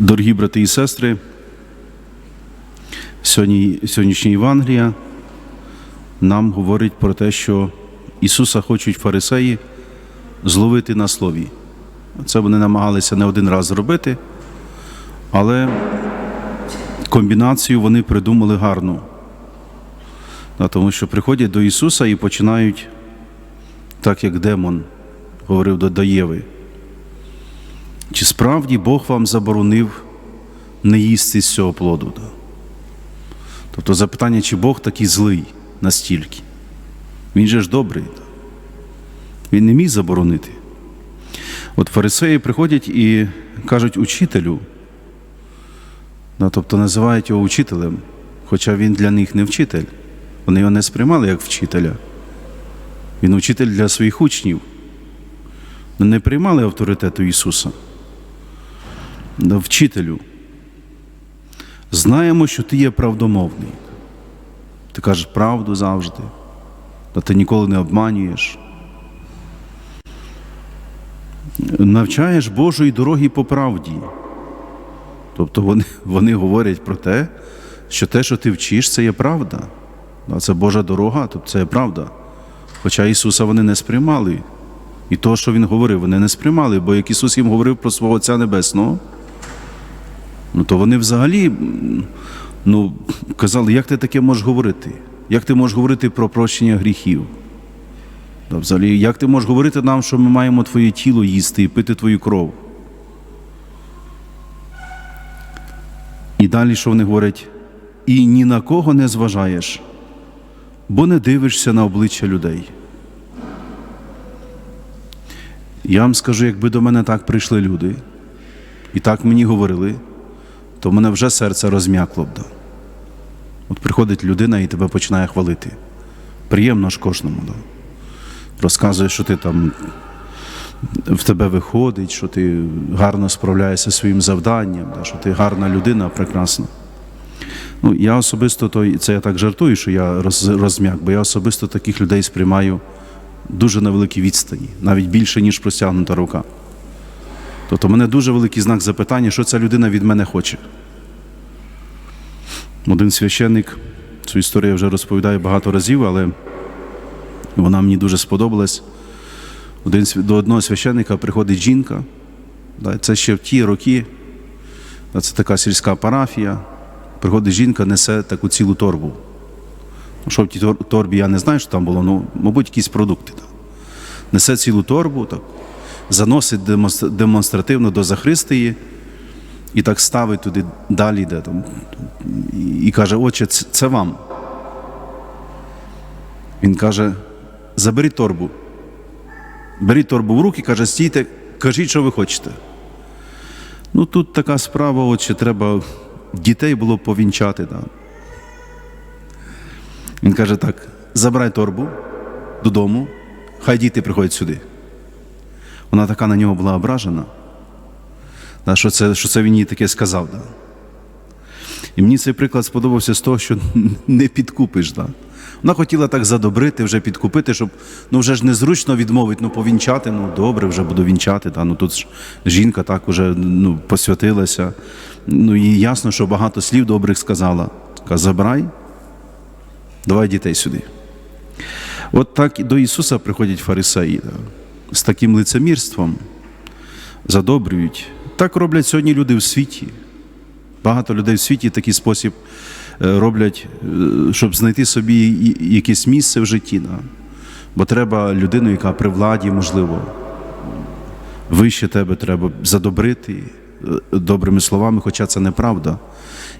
Дорогі брати і сестри, сьогодні, сьогоднішня Євангелія нам говорить про те, що Ісуса хочуть фарисеї зловити на слові. Це вони намагалися не один раз зробити, але комбінацію вони придумали гарну. Тому що приходять до Ісуса і починають, так як демон говорив до, Єви. Чи справді Бог вам заборонив не їсти з цього плоду? Тобто запитання, чи Бог такий злий настільки? Він же ж добрий. Він не міг заборонити. От фарисеї приходять і кажуть учителю, тобто називають його учителем, хоча він для них не вчитель. Вони його не сприймали як вчителя. Він учитель для своїх учнів. Вони не приймали авторитету Ісуса. Вчителю, знаємо, що ти є правдомовний. Ти кажеш правду завжди, та ти ніколи не обманюєш. Навчаєш Божої дороги по правді. Тобто вони, вони говорять про те, що те, що ти вчиш, це є правда. Да, Це Божа дорога, тобто це є правда. Хоча Ісуса вони не сприймали. І того, що Він говорив, вони не сприймали, бо як Ісус їм говорив про свого Отця Небесного, ну то вони взагалі ну, казали, як ти таке можеш говорити? Як ти можеш говорити про прощення гріхів? Да, взагалі, як ти можеш говорити нам, що ми маємо твоє тіло їсти і пити твою кров? І далі, що вони говорять? І ні на кого не зважаєш, бо не дивишся на обличчя людей. Я вам скажу, якби до мене так прийшли люди, і так мені говорили, то в мене вже серце розм'якло б. От приходить людина і тебе починає хвалити. Приємно ж кожному. Да. Розказує, що ти там в тебе виходить, що ти гарно справляєшся своїм завданням, да, що ти гарна людина, прекрасна. Ну, я особисто то, це я так жартую, що я роз, розм'як, бо я особисто таких людей сприймаю дуже на великій відстані, навіть більше, ніж простягнута рука. Тобто мене дуже великий знак запитання, що ця людина від мене хоче. Один священник, цю історію я вже розповідаю багато разів, але вона мені дуже сподобалась. Один, до одного священника приходить жінка. Це ще в ті роки, це така сільська парафія. Приходить жінка, несе таку цілу торбу. Ну, Що в тій торбі, я не знаю, що там було, ну, мабуть, якісь продукти. Несе цілу торбу, так, заносить демонстративно до Захристії і так ставить туди далі, де там, і, каже, отче, це, вам. Він каже, заберіть торбу. Беріть торбу в руки, каже, стійте, кажіть, що ви хочете. Ну тут така справа, от ще треба дітей було повінчати. Да. Він каже так: забирай торбу додому, хай діти приходять сюди. Вона така на нього була ображена, що, це, що це він їй таке сказав. Да. І мені цей приклад сподобався з того, що не підкупиш. Да. Вона хотіла так задобрити, вже підкупити, щоб ну вже ж незручно відмовити, ну повінчати, ну добре, вже буду вінчати. Та, ну тут ж жінка так уже ну, посвятилася. Ну і ясно, що багато слів добрих сказала. Каже, забирай, давай дітей сюди. От так до Ісуса приходять фарисеї да, з таким лицемірством, задобрюють. Так роблять сьогодні люди в світі. Багато людей в світі такий спосіб е, роблять, е, щоб знайти собі якесь місце в житті. Бо треба людину, яка при владі, можливо, вище тебе треба задобрити е, добрими словами, хоча це неправда.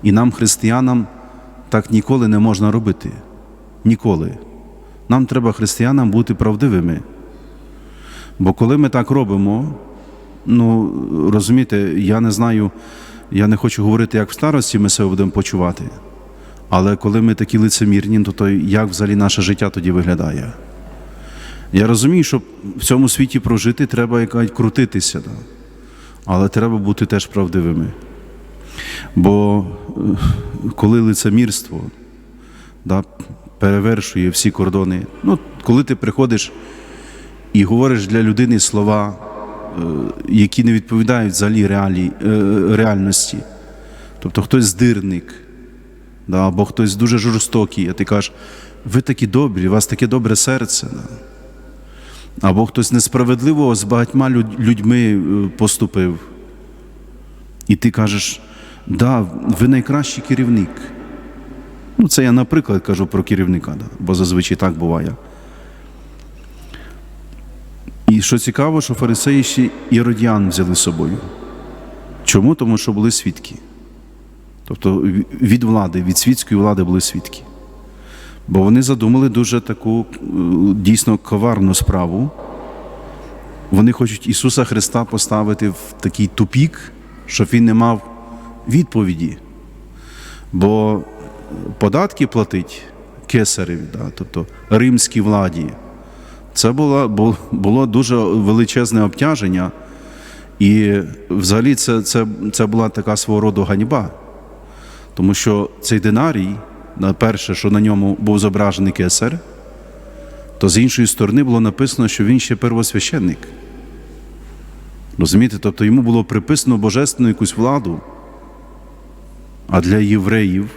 І нам, християнам, так ніколи не можна робити. Ніколи. Нам треба християнам бути правдивими. Бо коли ми так робимо, ну розумієте, я не знаю, я не хочу говорити, як в старості ми себе будемо почувати. Але коли ми такі лицемірні, то, то як взагалі наше життя тоді виглядає? Я розумію, що в цьому світі прожити треба якось крутитися, да? але треба бути теж правдивими. Бо е, коли лицемірство да, перевершує всі кордони, ну, коли ти приходиш і говориш для людини слова, які не відповідають взагалі реалі, е, реальності. Тобто хтось здирник, да, або хтось дуже жорстокий, а ти кажеш, ви такі добрі, у вас таке добре серце. Да. Або хтось несправедливо з багатьма людьми е, поступив. І ти кажеш, да, ви найкращий керівник. Ну, це я, наприклад, кажу про керівника, да, бо зазвичай так буває. І що цікаво, що фарисеї ще іродіан взяли з собою. Чому? Тому що були свідки. Тобто від влади, від світської влади були свідки. Бо вони задумали дуже таку е, дійсно коварну справу. Вони хочуть Ісуса Христа поставити в такий тупік, щоб Він не мав відповіді. Бо податки платить кесареві, да, тобто римській владі. Це було, було дуже величезне обтяження, і взагалі це, це, це була така свого роду ганьба. Тому що цей динарій, перше, що на ньому був зображений кесар, то з іншої сторони було написано, що він ще первосвященник. Розумієте? Тобто йому було приписано божественну якусь владу. А для євреїв,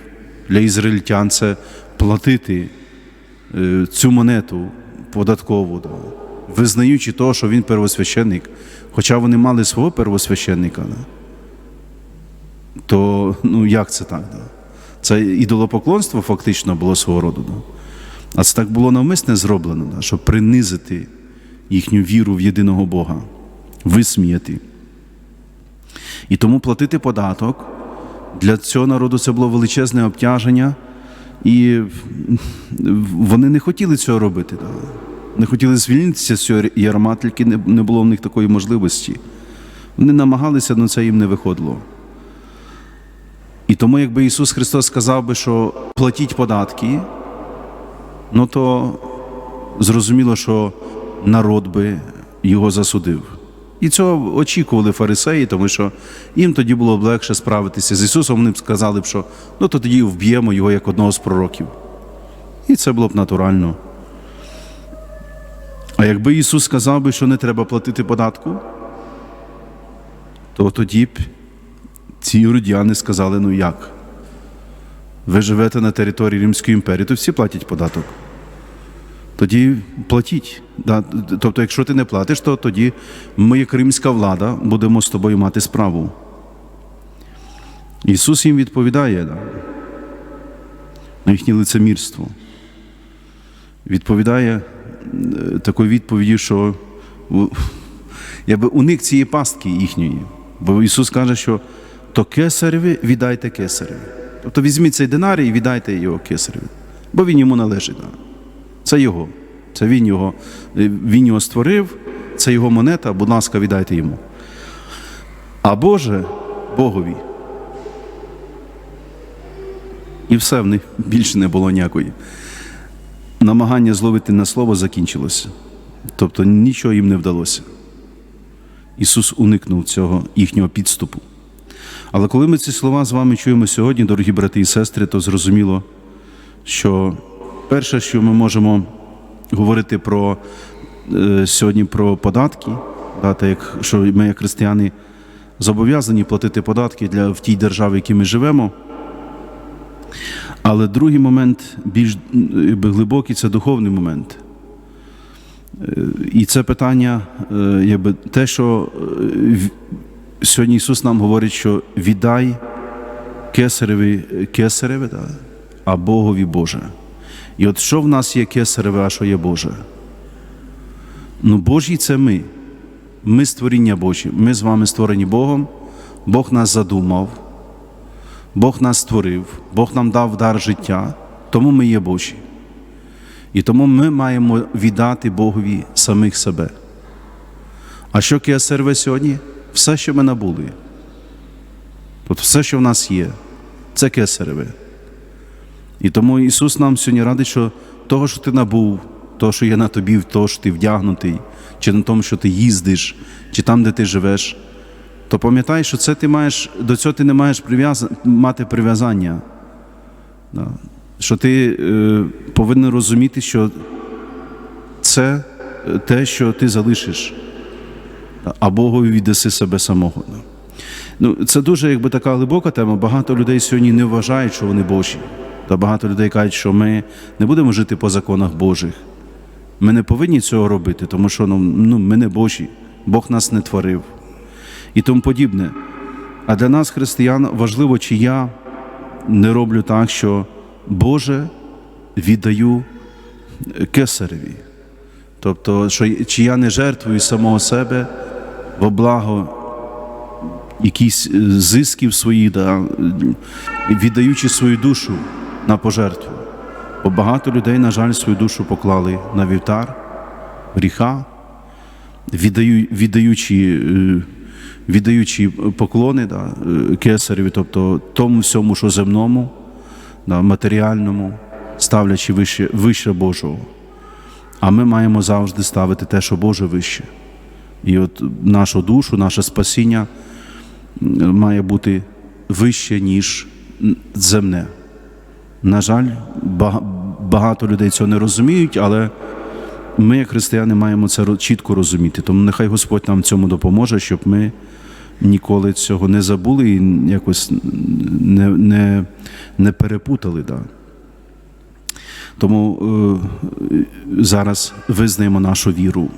для ізраїльтян це платити е, цю монету податкову, да, визнаючи того, що він первосвященник, хоча вони мали свого первосвященника, то ну як це так? Це ідолопоклонство фактично було свого роду. А це так було навмисне зроблено, щоб принизити їхню віру в єдиного Бога, висміяти. І тому платити податок для цього народу це було величезне обтяження, і вони не хотіли цього робити. Не хотіли звільнитися з цього ярма, тільки не, було в них такої можливості. Вони намагалися, але це їм не виходило. І тому, якби Ісус Христос сказав би, що платіть податки, ну то зрозуміло, що народ би його засудив. І цього очікували фарисеї, тому що їм тоді було б легше справитися з Ісусом. Вони б сказали б, що ну то тоді вб'ємо його як одного з пророків. І це було б натурально. А якби Ісус сказав би, що не треба платити податку, то тоді б ці юридяни сказали: ну як? Ви живете на території Римської імперії, то всі платять податок. Тоді платіть. Да? Тобто, якщо ти не платиш, то тоді ми, як римська влада, будемо з тобою мати справу. Ісус їм відповідає да, на їхнє лицемірство. Відповідає е, такою відповіді, що в- я би уник цієї пастки їхньої. Бо Ісус каже, що то кесареві віддайте кесареві. Тобто візьміть цей динарій і віддайте його кесареві, бо він йому належить. Це його. Це він його, е, він його створив, це його монета, будь ласка, віддайте йому. А Боже Богові. І все в них більше не було ніякої. Намагання зловити на слово закінчилося. Тобто нічого їм не вдалося. Ісус уникнув цього їхнього підступу. Але коли ми ці слова з вами чуємо сьогодні, дорогі брати і сестри, то зрозуміло, що перше, що ми можемо говорити про е, сьогодні про податки, да, як що ми, як християни, зобов'язані платити податки для, в тій державі, в якій ми живемо. Але другий момент, більш глибокий, це духовний момент. Е, І це питання, е, якби, те, що сьогодні Ісус нам говорить, що віддай кесареві кесареве, а Богові Боже. І от що в нас є кесареве, а що є Боже? Ну, Божі це ми. Ми створіння Божі. Ми з вами створені Богом. Бог нас задумав, Бог нас створив, Бог нам дав дар життя, тому ми є Божі. І тому ми маємо віддати Богові самих себе. А що кесареве сьогодні? Все, що ми набули. Тобто все, що в нас є, це кесареве. І тому Ісус нам сьогодні радить, що того, що ти набув, того, що є на тобі, того, що ти вдягнутий, чи на тому, що ти їздиш, чи там, де ти живеш, то пам'ятай, що це ти маєш, до цього ти не маєш прив'яз... мати прив'язання. Що ти е, повинен розуміти, що це е, те, що ти залишиш. а Богові віддаси себе самого. Ну, це дуже якби така глибока тема. Багато людей сьогодні не вважають, що вони Божі. Та багато людей кажуть, що ми не будемо жити по законах Божих. Ми не повинні цього робити, тому що ну, ну, ми не Божі, Бог нас не творив і тому подібне. А для нас, християн, важливо, чи я не роблю так, що Боже віддаю кесареві. Тобто, що, чи я не жертвую самого себе во благо якісь е, зисків своїх, да, е, віддаючи свою душу на пожертву. Бо багато людей, на жаль, свою душу поклали на вівтар гріха, віддаю, віддаючи, е, віддаючи поклони да, е, кесареві, тобто тому всьому, що земному, да, матеріальному, ставлячи вище, вище Божого. А ми маємо завжди ставити те, що Боже вище. І от нашу душу, наше спасіння має бути вище, ніж земне. На жаль, багато людей цього не розуміють, але ми, як християни, маємо це чітко розуміти. Тому нехай Господь нам цьому допоможе, щоб ми ніколи цього не забули і якось не, не, не перепутали. Да. Тому е, зараз визнаємо нашу віру